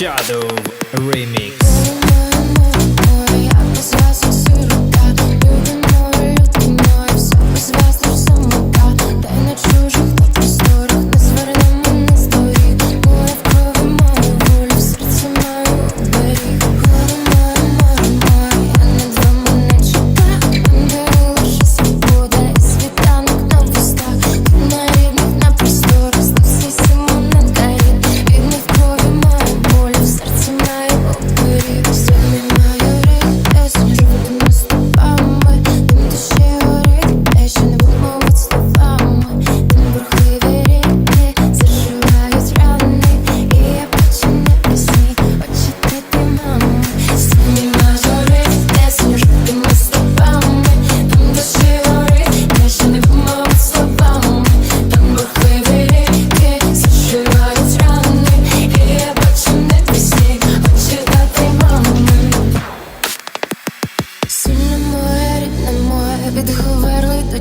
Shadow Remix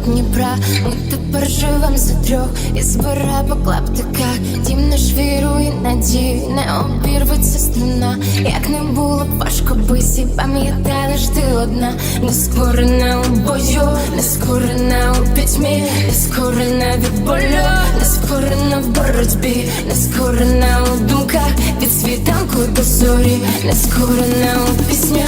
Дніпра, ми тепер живем за трьох. І збере по клаптиках Дім наш вірує надію, не обірветься струна. Як не було б важко бисі, пам'ятаєш ти одна, Нескорена у бою, нескорена у пітьмі, нескорена від болю, нескорена в боротьбі, нескорена у думках від світанку до зорі, нескорена у пісні.